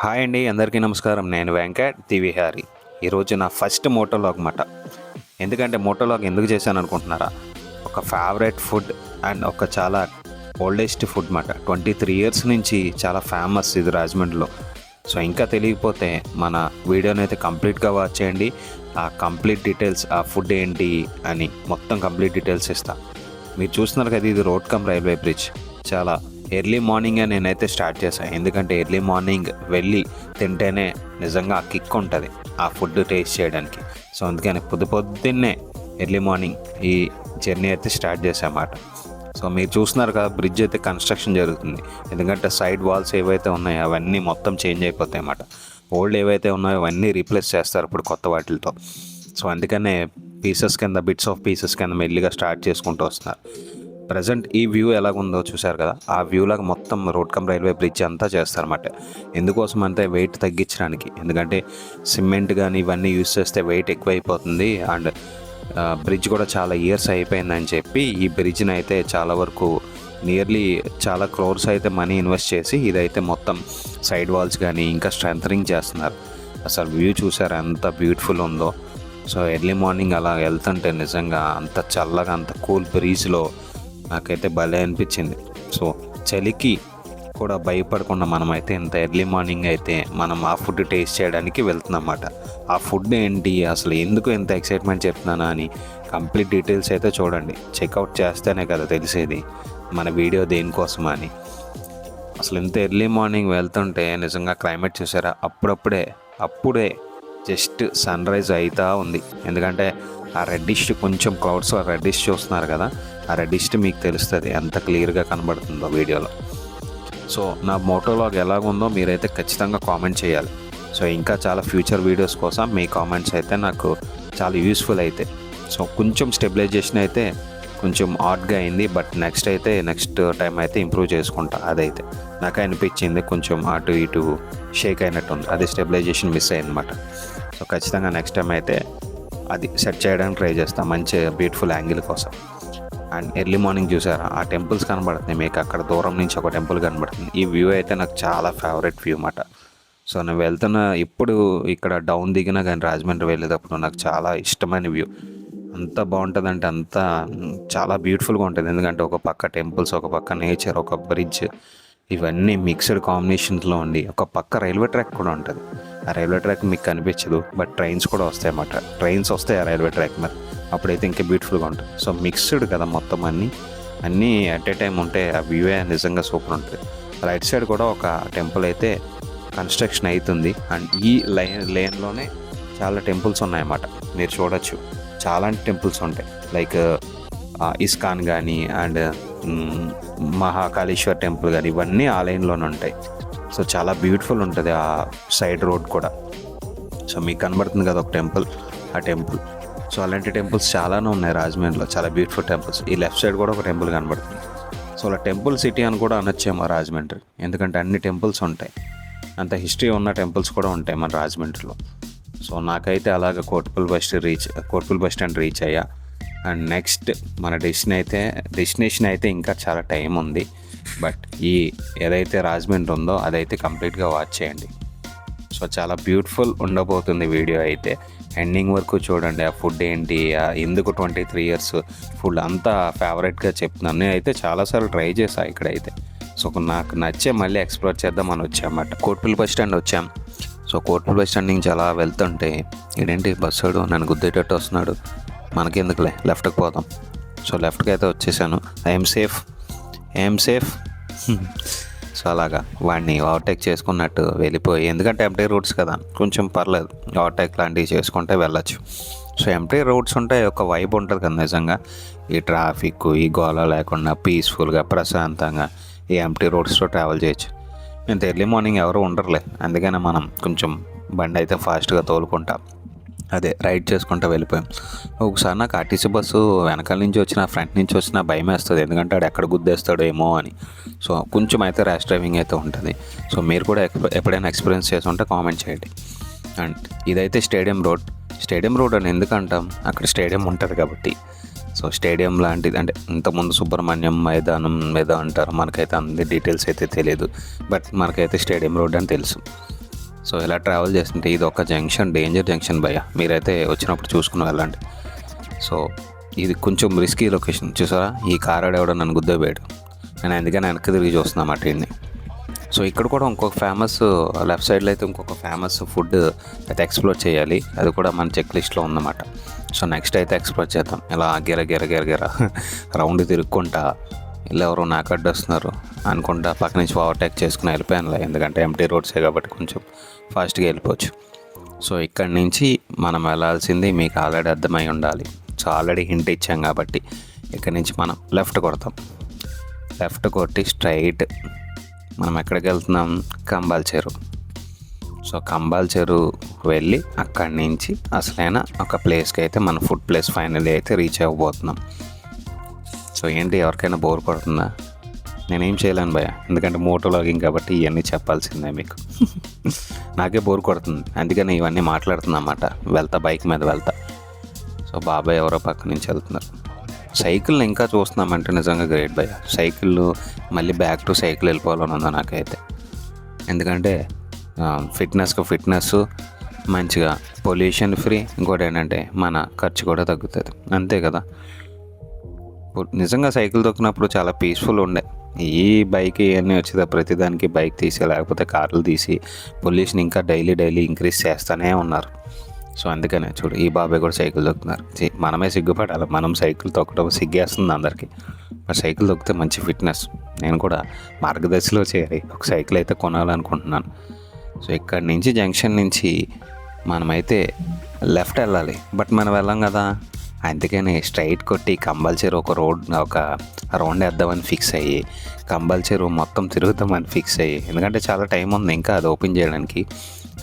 Hi అండి అందరికీ నమస్కారం. నేను వెంకట్ తివిహారి ఈరోజు నా ఫస్ట్ మోటోలాగ్ మాట ఎందుకంటే మోటోలాగ్ ఎందుకు చేశాను అనుకుంటున్నారా? ఒక ఫేవరెట్ ఫుడ్ అండ్ ఒక చాలా ఓల్డెస్ట్ ఫుడ్ మాట ట్వంటీ త్రీ ఇయర్స్ నుంచి చాలా ఫేమస్ ఇది రాజమండ్రిలో. సో ఇంకా తెలియకపోతే మన వీడియోని అయితే కంప్లీట్గా వాచ్ చేయండి. ఆ కంప్లీట్ డీటెయిల్స్ ఆ ఫుడ్ ఏంటి అని మొత్తం కంప్లీట్ డీటెయిల్స్ ఇస్తా. మీరు చూస్తున్నారు కదా ఇది రోడ్ కమ్ రైల్వే బ్రిడ్జ్. చాలా ఎర్లీ మార్నింగే నేనైతే స్టార్ట్ చేశాను ఎందుకంటే ఎర్లీ మార్నింగ్ వెళ్ళి తింటేనే నిజంగా ఆ కిక్ ఉంటుంది ఆ ఫుడ్ టేస్ట్ చేయడానికి. సో అందుకని పొద్దు పొద్దున్నే ఎర్లీ మార్నింగ్ ఈ జర్నీ అయితే స్టార్ట్ చేసామాట సో మీరు చూస్తున్నారు కదా బ్రిడ్జ్ అయితే కన్స్ట్రక్షన్ జరుగుతుంది. ఎందుకంటే సైడ్ వాల్స్ ఏవైతే ఉన్నాయో అవన్నీ మొత్తం చేంజ్ అయిపోతాయి అన్నమాట ఓల్డ్ ఏవైతే ఉన్నాయో అవన్నీ రీప్లేస్ చేస్తారు ఇప్పుడు కొత్త వాటితో సో అందుకనే పీసెస్ కింద బిట్స్ ఆఫ్ పీసెస్ కింద మెల్లిగా స్టార్ట్ చేసుకుంటూ వస్తున్నారు. ప్రజెంట్ ఈ వ్యూ ఎలాగుందో చూసారు కదా ఆ వ్యూ లాగా మొత్తం రోడ్ కమ్ రైల్వే బ్రిడ్జ్ అంతా చేస్తారన్నమాట. ఎందుకోసం అంటే వెయిట్ తగ్గించడానికి. ఎందుకంటే సిమెంట్ కానీ ఇవన్నీ యూస్ చేస్తే వెయిట్ ఎక్కువైపోతుంది అండ్ బ్రిడ్జ్ కూడా చాలా ఇయర్స్ అయిపోయిందని చెప్పి ఈ బ్రిడ్జ్ని అయితే చాలా వరకు నియర్లీ చాలా క్రోర్స్ అయితే మనీ ఇన్వెస్ట్ చేసి ఇదైతే మొత్తం సైడ్ వాల్స్ కానీ ఇంకా స్ట్రెంథనింగ్ చేస్తున్నారు. అసలు వ్యూ చూసారు ఎంత బ్యూటిఫుల్ ఉందో. సో ఎర్లీ మార్నింగ్ అలా వెళ్తుంటే నిజంగా అంత చల్లగా అంత కూల్ బ్రీజ్లో నాకైతే భలే అనిపించింది. సో చలికి కూడా భయపడకుండా మనమైతే ఇంత ఎర్లీ మార్నింగ్ అయితే మనం ఆ ఫుడ్ టేస్ట్ చేయడానికి వెళ్తున్నమాట ఆ ఫుడ్ ఏంటి? అసలు ఎందుకు ఎంత ఎక్సైట్మెంట్ చెప్తున్నానా అని కంప్లీట్ డీటెయిల్స్ అయితే చూడండి. చెక్అవుట్ చేస్తేనే కదా తెలిసేది. మన వీడియో దేనికోసమా అని. అసలు ఇంత ఎర్లీ మార్నింగ్ వెళ్తుంటే నిజంగా క్లైమేట్ చూసారా? అప్పుడప్పుడే అప్పుడే జస్ట్ సన్ రైజ్ అవుతా ఉంది. ఎందుకంటే ఆ రెడ్డిష్ కొంచెం క్లౌడ్స్ ఆ రెడ్డిష్ చూస్తున్నారు కదా. ఆ రెడ్డిస్ట్ మీకు తెలుస్తుంది ఎంత క్లియర్గా కనబడుతుందో వీడియోలో. సో నా మోటోలాగ్ ఎలాగుందో మీరైతే ఖచ్చితంగా కామెంట్ చేయాలి. సో ఇంకా చాలా ఫ్యూచర్ వీడియోస్ కోసం మీ కామెంట్స్ అయితే నాకు చాలా యూస్ఫుల్ అయితే. సో కొంచెం స్టెబిలైజేషన్ అయితే కొంచెం ఆడ్గా అయింది బట్ నెక్స్ట్ అయితే నెక్స్ట్ టైం అయితే ఇంప్రూవ్ చేసుకుంటా అదైతే. నాకు అనిపించింది కొంచెం అటు ఇటు షేక్ అయినట్టుంది అది స్టెబిలైజేషన్ మిస్ అయింది అనమాట సో ఖచ్చితంగా నెక్స్ట్ టైం అయితే అది సెట్ చేయడానికి ట్రై చేస్తాను మంచి బ్యూటిఫుల్ యాంగిల్ కోసం. అండ్ ఎర్లీ మార్నింగ్ చూసారా? ఆ టెంపుల్స్ కనబడుతున్నాయి. మీకు అక్కడ దూరం నుంచి ఒక టెంపుల్ కనబడుతుంది. ఈ వ్యూ అయితే నాకు చాలా ఫేవరెట్ వ్యూ అన్నమాట. సో నేను వెళ్తున్న ఇప్పుడు ఇక్కడ డౌన్ దిగినా కానీ రాజమండ్రి వెళ్ళేటప్పుడు నాకు చాలా ఇష్టమైన వ్యూ. అంత బాగుంటుందంటే అంత చాలా బ్యూటిఫుల్గా ఉంటుంది. ఎందుకంటే ఒక పక్క టెంపుల్స్ ఒక పక్క నేచర్ ఒక బ్రిడ్జ్ ఇవన్నీ మిక్స్డ్ కాంబినేషన్స్లో ఉండి ఒక పక్క రైల్వే ట్రాక్ కూడా ఉంటుంది. ఆ రైల్వే ట్రాక్ మీకు కనిపించదు బట్ ట్రైన్స్ కూడా వస్తాయి అన్నమాట ట్రైన్స్ వస్తాయి ఆ రైల్వే ట్రాక్ మీద అప్పుడైతే ఇంకా బ్యూటిఫుల్గా ఉంటుంది. సో మిక్స్డ్ కదా మొత్తం అన్నీ. అన్నీ అట్ ఏ టైం ఉంటే ఆ వ్యూవే నిజంగా సూపర్ ఉంటుంది. రైట్ సైడ్ కూడా ఒక టెంపుల్ అయితే కన్స్ట్రక్షన్ అవుతుంది. అండ్ ఈ లైన్ లేన్లోనే చాలా టెంపుల్స్ ఉన్నాయన్నమాట. మీరు చూడొచ్చు. చాలా టెంపుల్స్ ఉంటాయి. లైక్ ఇస్కాన్ కానీ అండ్ మహాకాళేశ్వర్ టెంపుల్ కానీ ఇవన్నీ ఆ లైన్లోనే ఉంటాయి. సో చాలా బ్యూటిఫుల్ ఉంటుంది ఆ సైడ్ రోడ్ కూడా. సో మీకు కనబడుతుంది కదా ఒక టెంపుల్ ఆ టెంపుల్ సో అలాంటి టెంపుల్స్ చాలానే ఉన్నాయి రాజమండ్రిలో. చాలా బ్యూటిఫుల్ టెంపుల్స్ ఈ లెఫ్ట్ సైడ్ కూడా ఒక టెంపుల్ కనబడుతుంది. సో అలా టెంపుల్ సిటీ అని కూడా అనొచ్చేమో రాజమండ్రి. ఎందుకంటే అన్ని టెంపుల్స్ ఉంటాయి. అంత హిస్టరీ ఉన్న టెంపుల్స్ కూడా ఉంటాయి మన రాజమండ్రిలో. సో నాకైతే అలాగ Kotpal bus reach Kotpal bus stand reach అయ్యా. అండ్ నెక్స్ట్ మన డెస్టినేషన్ అయితే డెస్టినేషన్ అయితే ఇంకా చాలా టైం ఉంది. బట్ ఈ ఏదైతే రాజమండ్రి ఉందో అదైతే కంప్లీట్గా వాచ్ చేయండి. సో చాలా బ్యూటిఫుల్ ఉండబోతుంది వీడియో అయితే. ఎండింగ్ వరకు చూడండి ఆ ఫుడ్ ఏంటి ఆ ఎందుకు ట్వంటీ త్రీ ఇయర్స్ ఫుడ్ అంతా ఫేవరెట్గా చెప్తున్నాను. నేను అయితే చాలాసార్లు ట్రై చేశాను ఇక్కడైతే. సో నాకు నచ్చే మళ్ళీ ఎక్స్ప్లోర్ చేద్దామని వచ్చామన్నమాట. కోట్పల్లి బస్ స్టాండ్ వచ్చాం. సో కోట్పల్లి బస్ స్టాండ్ నుంచి అలా వెళ్తుంటే ఇదేంటి బస్సుడు నన్ను గుద్దేటట్టు వస్తున్నాడు. మనకెందుకులే? లెఫ్ట్కి పోదాం. సో లెఫ్ట్కి అయితే వచ్చేసాను. I'm safe. I'm safe. So అలాగా వాడిని ఓవర్టేక్ చేసుకున్నట్టు వెళ్ళిపోయి ఎందుకంటే ఎంటీ రూట్స్ కదా కొంచెం పర్లేదు ఓవర్టేక్ లాంటివి చేసుకుంటే వెళ్ళచ్చు. సో ఎంటీ రోడ్స్ ఉంటే ఒక వైబ్ ఉంటుంది కదా నిజంగా ఈ ట్రాఫిక్ ఈ గోల లేకుండా పీస్ఫుల్గా ప్రశాంతంగా ఈ ఎంటీ రోడ్స్లో ట్రావెల్ చేయొచ్చు. ఇంత ఎర్లీ మార్నింగ్ ఎవరు ఉండరులే అందుకనే మనం కొంచెం బండి అయితే ఫాస్ట్గా తోలుకుంటాం. అదే రైడ్ చేసుకుంటూ వెళ్ళిపోయాం. ఒకసారి నాకు ఆర్టీసీ బస్సు వెనకాల నుంచి వచ్చిన ఫ్రంట్ నుంచి వచ్చిన భయం వేస్తుంది. ఎందుకంటే ఆడు ఎక్కడ గుద్దేస్తాడో ఏమో అని. సో కొంచెం అయితే ర్యాష్ డ్రైవింగ్ అయితే ఉంటుంది. సో మీరు కూడా ఎప్పుడైనా ఎక్స్పీరియన్స్ చేసి ఉంటే కామెంట్ చేయండి. అండ్ ఇదైతే స్టేడియం రోడ్. స్టేడియం రోడ్ అని ఎందుకంటాం అక్కడ స్టేడియం ఉంటుంది కాబట్టి. సో స్టేడియం లాంటిది అంటే ఇంతకుముందు సుబ్రహ్మణ్యం మైదానం మీద అంటారు. మనకైతే అన్ని డీటెయిల్స్ అయితే తెలియదు. బట్ మనకైతే స్టేడియం రోడ్ అని తెలుసు. సో ఇలా ట్రావెల్ చేస్తుంటే ఇది ఒక జంక్షన్ డేంజర్ జంక్షన్ భయ్య. మీరైతే వచ్చినప్పుడు చూసుకుని వెళ్ళండి. సో ఇది కొంచెం రిస్కీ లొకేషన్ చూసారా? ఈ కార్ ఎవడో నన్ను గుద్దోబేడు నేను అందుకని వెనక్కి తిరిగి చూస్తున్నాను మాట ఇండిని సో ఇక్కడ కూడా ఇంకొక ఫేమస్ లెఫ్ట్ సైడ్లో అయితే ఇంకొక ఫేమస్ ఫుడ్ అయితే ఎక్స్ప్లోర్ చేయాలి. అది కూడా మన చెక్ లిస్ట్లో ఉందన్నమాట. సో నెక్స్ట్ అయితే ఎక్స్ప్లోర్ చేద్దాం. ఇలా గిర గిర గిర గిర. రౌండ్ తిరుక్కుంటా ఇలా ఎవరో నాకడ్డొస్తున్నారు అనుకుంటా పక్క నుంచి ఓవర్టేక్ చేసుకుని వెళ్ళిపోయానులే. ఎందుకంటే ఎంటీ రోడ్సే కాబట్టి కొంచెం ఫాస్ట్గా వెళ్ళిపోవచ్చు. సో ఇక్కడి నుంచి మనం వెళ్ళాల్సింది మీకు ఆల్రెడీ అర్థమై ఉండాలి. సో ఆల్రెడీ హింట్ ఇచ్చాం కాబట్టి ఇక్కడి నుంచి మనం లెఫ్ట్ కొడతాం. లెఫ్ట్ కొట్టి స్ట్రైట్ మనం ఎక్కడికి వెళ్తున్నాం? కంబాల్ చెరువు. సో కంబాల్ చెరువు వెళ్ళి అక్కడి నుంచి అసలైన ఒక ప్లేస్కి అయితే మన ఫుడ్ ప్లేస్ ఫైనల్ అయితే రీచ్ అవ్వబోతున్నాం. సో ఏంటి ఎవరికైనా బోర్ కొడుతుందా? నేనేం చేయలేను భయ ఎందుకంటే మోటో లాగింగ్ కాబట్టి ఇవన్నీ చెప్పాల్సిందే మీకు. నాకే బోర్ కొడుతుంది. అందుకని ఇవన్నీ మాట్లాడుతున్నా అన్నమాట. వెళ్తా బైక్ మీద వెళ్తా. సో బాబాయ్ ఎవరో పక్క నుంచి వెళ్తున్నారు. సైకిల్ని ఇంకా చూస్తున్నామంటే నిజంగా గ్రేట్ భయ సైకిల్ మళ్ళీ బ్యాక్ టు సైకిల్ వెళ్ళిపోవాలని ఉందా నాకైతే. ఎందుకంటే ఫిట్నెస్కి ఫిట్నెస్ మంచిగా పొల్యూషన్ ఫ్రీ. ఇంకోటి ఏంటంటే మన ఖర్చు కూడా తగ్గుతుంది. అంతే కదా? నిజంగా సైకిల్ తొక్కినప్పుడు చాలా పీస్ఫుల్ ఉండే. ఈ బైక్ ఇవన్నీ వచ్చేదా ప్రతిదానికి బైక్ తీసి లేకపోతే కార్లు తీసి పొల్యూషన్ ఇంకా డైలీ డైలీ ఇంక్రీజ్ చేస్తూనే ఉన్నారు. సో అందుకనే చూడు ఈ బాబాయ్ కూడా సైకిల్ తొక్కుతున్నారు. మనమే సిగ్గుపడాలి. మనం సైకిల్ తొక్కడం సిగ్గేస్తుంది అందరికీ. మరి సైకిల్ తొక్కితే మంచి ఫిట్నెస్. నేను కూడా మార్గదర్శిలో చేరి ఒక సైకిల్ అయితే కొనాలనుకుంటున్నాను. సో ఇక్కడ నుంచి జంక్షన్ నుంచి మనమైతే లెఫ్ట్ వెళ్ళాలి. బట్ మనం వెళ్ళాం కదా. అందుకని స్ట్రైట్ కొట్టి కంపల్సరీ ఒక రోడ్ ఒక రౌండ్ వేద్దామని ఫిక్స్ అయ్యి కంపల్సరీ మొత్తం తిరుగుతామని ఫిక్స్ అయ్యి ఎందుకంటే చాలా టైం ఉంది ఇంకా అది ఓపెన్ చేయడానికి.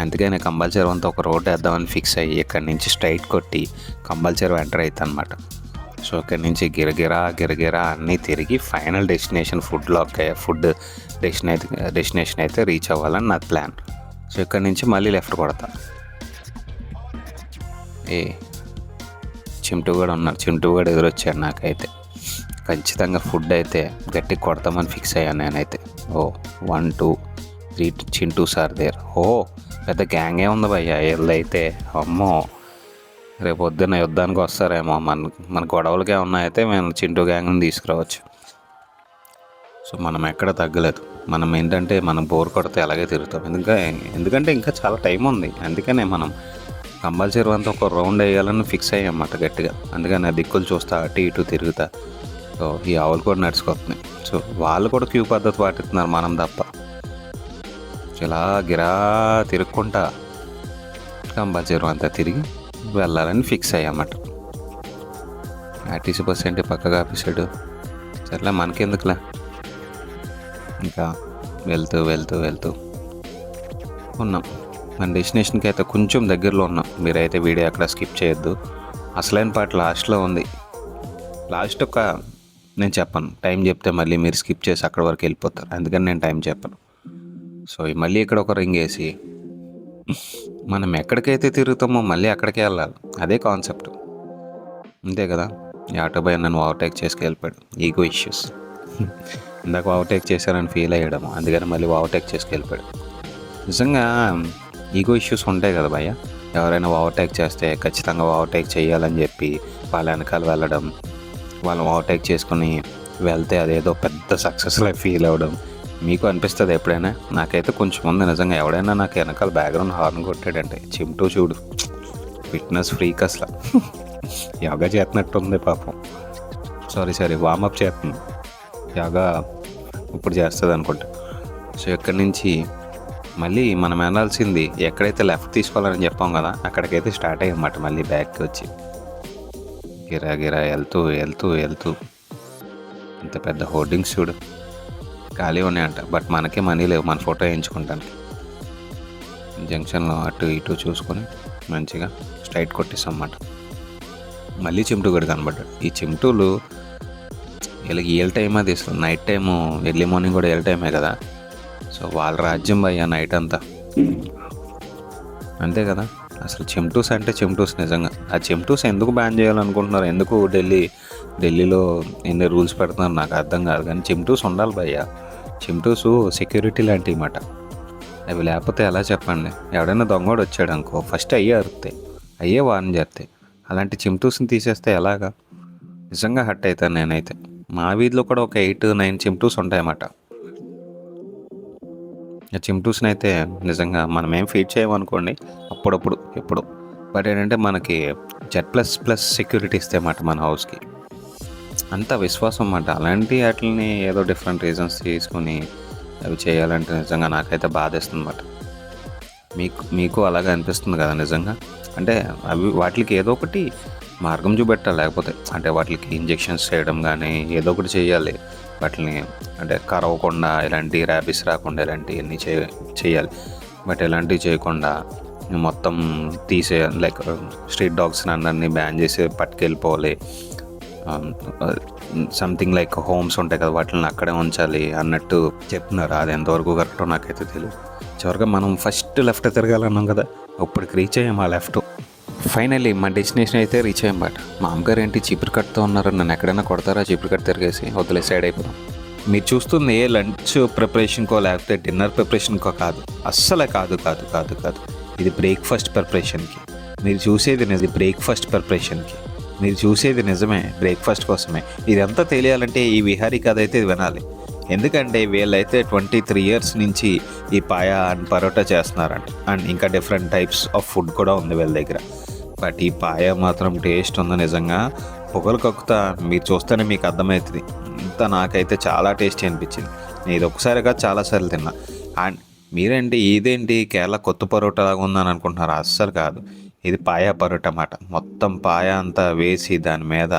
అందుకని కంపల్సరీ అంతా ఒక రోడ్ వేద్దామని ఫిక్స్ అయ్యి ఇక్కడ నుంచి స్ట్రైట్ కొట్టి కంపల్సరీ ఎంటర్ అవుతా అనమాట సో ఇక్కడ నుంచి గిరగిరా గిరగిరా అన్నీ తిరిగి ఫైనల్ డెస్టినేషన్ ఫుడ్లోకి ఫుడ్ డెస్టినేషన్ డెస్టినేషన్ అయితే రీచ్ అవ్వాలని నా ప్లాన్ సో ఇక్కడ నుంచి మళ్ళీ లెఫ్ట్ కొడతా. ఏ చింటూ కూడా ఉన్నారు చింటూ కూడా ఎదురొచ్చాడు నాకైతే. ఖచ్చితంగా ఫుడ్ అయితే గట్టి కొడతామని ఫిక్స్ అయ్యాను నేనైతే. ఓ one two three Chintu sir there. ఓ పెద్ద గ్యాంగే ఉంది భయ్య వీళ్ళైతే. అమ్మో రేపు పొద్దున్న యుద్ధానికి వస్తారేమో. మన మన గొడవలకే ఉన్నాయితే మేము చింటూ గ్యాంగ్ని తీసుకురావచ్చు. సో మనం ఎక్కడ తగ్గలేదు. మనం ఏంటంటే మనం బోర్ కొడితే అలాగే తిరుగుతాం. ఎందుకంటే ఎందుకంటే ఇంకా చాలా టైం ఉంది. అందుకనే మనం కంపల్సరీ అంతా ఒక రౌండ్ వేయాలని ఫిక్స్ అయ్యామాట గట్టిగా. అందుకని ఆ దిక్కులు చూస్తా అటు ఇటు తిరుగుతా. సో ఈ ఆవులు కూడా నడుచుకొస్తున్నాయి. సో వాళ్ళు కూడా క్యూ పద్ధతి పాటిస్తున్నారు మనం తప్ప. ఇలా గిరా తిరుక్కుంటా కంపల్సరీ అంతా తిరిగి వెళ్ళాలని ఫిక్స్ అయ్యామాట. ఆర్టీసీ బస్ అంటే పక్కగా ఆపేశాడు. సర్లే మనకెందుకులే. ఇంకా వెళ్తూ వెళ్తూ వెళ్తూ ఉన్నాం. మన డెస్టినేషన్కి అయితే కొంచెం దగ్గరలో ఉన్నాం. మీరైతే వీడియో అక్కడ స్కిప్ చేయొద్దు. అసలైన పాట లాస్ట్లో ఉంది. లాస్ట్ ఒక నేను చెప్పను. టైం చెప్తే మళ్ళీ మీరు స్కిప్ చేసి అక్కడ వరకు వెళ్ళిపోతారు. అందుకని నేను టైం చెప్పను. సో మళ్ళీ ఇక్కడ ఒక రింగ్ వేసి మనం ఎక్కడికైతే తిరుగుతామో మళ్ళీ అక్కడికే వెళ్ళాలి. అదే కాన్సెప్ట్ అంతే కదా? ఈ ఆటో బాయ్ నన్ను ఓవర్టేక్ చేసుకు వెళ్ళిపోయాడు. ఈగో ఇష్యూస్ ఇందాక ఓవర్టేక్ చేశానని ఫీల్ అయ్యడం అందుకని మళ్ళీ ఓవర్టేక్ చేసుకు వెళ్ళిపోయాడు. నిజంగా ఈగో ఇష్యూస్ ఉంటాయి కదా భయ్య. ఎవరైనా ఓవర్టేక్ చేస్తే ఖచ్చితంగా ఓవర్టేక్ చేయాలని చెప్పి వాళ్ళ వెనకాల వెళ్ళడం వాళ్ళని ఓవర్టేక్ చేసుకుని వెళ్తే అదేదో పెద్ద సక్సెస్లో ఫీల్ అవ్వడం. మీకు అనిపిస్తుంది ఎప్పుడైనా? నాకైతే కొంచెం ముందు నిజంగా ఎవడైనా నాకు వెనకాల బ్యాక్గ్రౌండ్ హార్న్ కొట్టాడంటే చిమ్టూ చూడు ఫిట్నెస్ ఫ్రీక్ అసలు. యోగా చేస్తున్నట్టు ఉంది పాపం సారీ సారీ వామప్ చేస్తుంది. యోగా ఇప్పుడు చేస్తుంది అనుకుంటా సో ఇక్కడి నుంచి మళ్ళీ మనం వెళ్ళాల్సింది ఎక్కడైతే లెఫ్ట్ తీసుకోవాలని చెప్పాం కదా అక్కడికైతే స్టార్ట్ అయ్యమాట మళ్ళీ బ్యాక్కి వచ్చి. గిరా గిరా వెళ్తూ వెళ్తూ వెళ్తూ. ఇంత పెద్ద హోర్డింగ్స్ చూడు. ఖాళీ ఉన్నాయంట బట్ మనకే మనీ లేవు మన ఫోటో వేయించుకుంటానికి జంక్షన్లో అటు ఇటు చూసుకొని మంచిగా స్ట్రైట్ కొట్టేస్తాం అన్నమాట మళ్ళీ చిమ్టూగడు కూడా కనబడ్డాడు. ఈ చిమ్టూలు వీళ్ళకి ఏళ్ళ టైం అది నైట్ టైము ఎర్లీ మార్నింగ్ కూడా ఏళ్ళ టైమే కదా. సో వాళ్ళ రాజ్యం భయ్యా నైట్ అంతా. అంతే కదా? అసలు చెమ్టూస్ అంటే చెమ్టూస్ నిజంగా. ఆ చెమ్టూస్ ఎందుకు బ్యాన్ చేయాలనుకుంటున్నారు? ఎందుకు ఢిల్లీ ఢిల్లీలో ఎన్ని రూల్స్ పెడుతున్నారు? నాకు అర్థం కాదు. కానీ చెమ్టూస్ ఉండాలి భయ్య. చెమ్టూస్ సెక్యూరిటీ లాంటివి మాట. అవి లేకపోతే ఎలా చెప్పండి? ఎవడైనా దొంగోడు వచ్చాడు అనుకో ఫస్ట్ అయ్యే అరుతాయి అయ్యే వారం చేస్తాయి అలాంటి చిమ్టూస్ని తీసేస్తే ఎలాగా? నిజంగా హట్ అవుతాను నేనైతే. మా వీధిలో కూడా ఒక ఎయిట్ నైన్ చిమ్టూస్ ఉంటాయన్నమాట. చింటూస్ని అయితే నిజంగా మనం ఏం ఫీడ్ చేయమనుకోండి అప్పుడప్పుడు ఎప్పుడు. బట్ ఏంటంటే మనకి జెడ్ ప్లస్ ప్లస్ సెక్యూరిటీ ఇస్తే అన్నమాట మన హౌస్కి అంత విశ్వాసం అన్నమాట అలాంటి వాటిని ఏదో డిఫరెంట్ రీజన్స్ తీసుకొని అవి చేయాలంటే నిజంగా నాకైతే బాధేస్తుంది అన్నమాట మీకు మీకు అలాగే అనిపిస్తుంది కదా నిజంగా? అంటే అవి వాటికి ఏదో ఒకటి మార్గం చూపెట్టాలి లేకపోతే అంటే వాటికి ఇంజెక్షన్స్ చేయడం కానీ ఏదో ఒకటి చేయాలి. వాటిని అంటే కరవకుండా ఇలాంటి ర్యాబిస్ రాకుండా ఇలాంటివన్నీ చే చేయాలి. బట్ ఇలాంటివి చేయకుండా మొత్తం తీసే లైక్ స్ట్రీట్ డాగ్స్ని అందరినీ బ్యాన్ చేసి పట్టుకెళ్ళిపోవాలి. సంథింగ్ లైక్ హోమ్స్ ఉంటాయి కదా వాటిని అక్కడే ఉంచాలి అన్నట్టు చెప్తున్నారు. అది ఎంతవరకు కరెక్టో నాకైతే తెలియదు చివరిగా మనం ఫస్ట్ లెఫ్ట్ తిరగాలన్నాం కదా ఇప్పటికి రీచ్ అయ్యాం ఆ లెఫ్ట్ ఫైనల్లీ మా డెస్టినేషన్ అయితే రీచ్ అయ్యాం బట్ మా అమ్మగారు ఏంటి చీపురు కట్తో ఉన్నారు? నన్ను ఎక్కడైనా కొడతారా? చీపురు కట్ తిరిగేసి వదిలే సైడ్ అయిపోయాం మీరు చూస్తుంది ఏ లంచ్ ప్రిపరేషన్కో లేకపోతే డిన్నర్ ప్రిపరేషన్కో కాదు. అస్సలే కాదు కాదు కాదు కాదు. ఇది బ్రేక్ఫాస్ట్ ప్రిపరేషన్కి మీరు చూసేది నిజం బ్రేక్ఫాస్ట్ ప్రిపరేషన్కి మీరు చూసేది నిజమే బ్రేక్ఫాస్ట్ కోసమే. ఇదంతా తెలియాలంటే ఈ విహారీ కథ అయితే వినాలి. ఎందుకంటే వీళ్ళైతే ట్వంటీ త్రీ ఇయర్స్ నుంచి ఈ పాయా అండ్ పరోటా చేస్తున్నారంట. అండ్ ఇంకా డిఫరెంట్ టైప్స్ ఆఫ్ ఫుడ్ కూడా ఉంది వీళ్ళ దగ్గర. బట్ ఈ పాయ మాత్రం టేస్ట్ ఉంది నిజంగా. పొగలు కక్కుతా మీరు చూస్తేనే మీకు అర్థమవుతుంది. ఇంత నాకైతే చాలా టేస్టీ అనిపించింది. నేను ఇది ఒకసారిగా చాలాసార్లు తిన్నా. అండ్ మీరేంటి ఇదేంటి కేరళ కొత్త పరోటా లాగా ఉందని అనుకుంటున్నారు? అస్సలు కాదు. ఇది పాయా పరోటా అన్నమాట. మొత్తం పాయ అంతా వేసి దాని మీద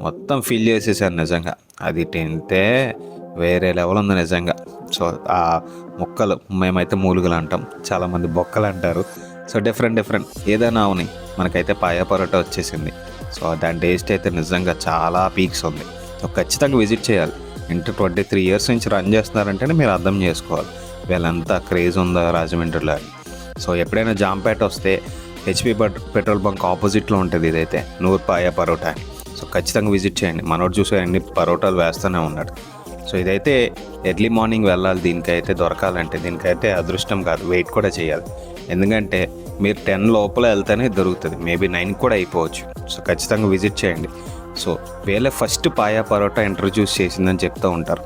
మొత్తం ఫిల్ చేసేసాను నిజంగా. అది తింటే వేరే లెవెల్ ఉంది నిజంగా. సో ఆ ముక్కలు మేమైతే మూలుగులు అంటాం. చాలామంది బొక్కలు అంటారు. సో డిఫరెంట్ డిఫరెంట్ ఏదైనా అవుని. మనకైతే పాయా పరోటా వచ్చేసింది. సో దాని టేస్ట్ అయితే నిజంగా చాలా పీక్స్ ఉంది. సో ఖచ్చితంగా విజిట్ చేయాలి. ఇంటర్ ట్వంటీ త్రీ ఇయర్స్ నుంచి రన్ చేస్తున్నారంటేనే మీరు అర్థం చేసుకోవాలి. వీళ్ళంతా క్రేజ్ ఉందా రాజమండ్రిలో అని. సో ఎప్పుడైనా జాంపేట వస్తే హెచ్పి పెట్రోల్ బంక్ ఆపోజిట్లో ఉంటుంది ఇదైతే. నూరు పాయ పరోటా అని. సో ఖచ్చితంగా విజిట్ చేయండి. మనోడు చూసే అన్ని పరోటాలు వేస్తూనే ఉన్నాడు. సో ఇదైతే ఎర్లీ మార్నింగ్ వెళ్ళాలి. దీనికైతే దొరకాలంటే దీనికైతే అదృష్టం కాదు. వెయిట్ కూడా చేయాలి. ఎందుకంటే మీరు టెన్ లోపల వెళ్తేనే దొరుకుతుంది. మేబీ నైన్ కూడా అయిపోవచ్చు. సో ఖచ్చితంగా విజిట్ చేయండి. సో వీళ్ళ ఫస్ట్ పాయా పరోటా ఇంట్రడ్యూస్ చేసిందని చెప్తూ ఉంటారు.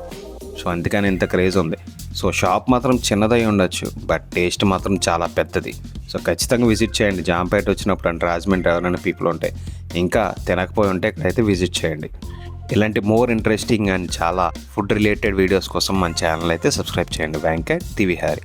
సో అందుకని ఇంత క్రేజ్ ఉంది. సో షాప్ మాత్రం చిన్నదై ఉండొచ్చు బట్ టేస్ట్ మాత్రం చాలా పెద్దది. సో ఖచ్చితంగా విజిట్ చేయండి. జాంపేట వచ్చినప్పుడు అంటే రాజమండ్రి ఎవరైనా పీపుల్ ఉంటే ఇంకా తినకపోయి ఉంటే ఇక్కడైతే విజిట్ చేయండి. ఇలాంటి మోర్ ఇంట్రెస్టింగ్ అండ్ చాలా ఫుడ్ రిలేటెడ్ వీడియోస్ కోసం మన ఛానల్ అయితే సబ్స్క్రైబ్ చేయండి. వెంకట్ తివిహారి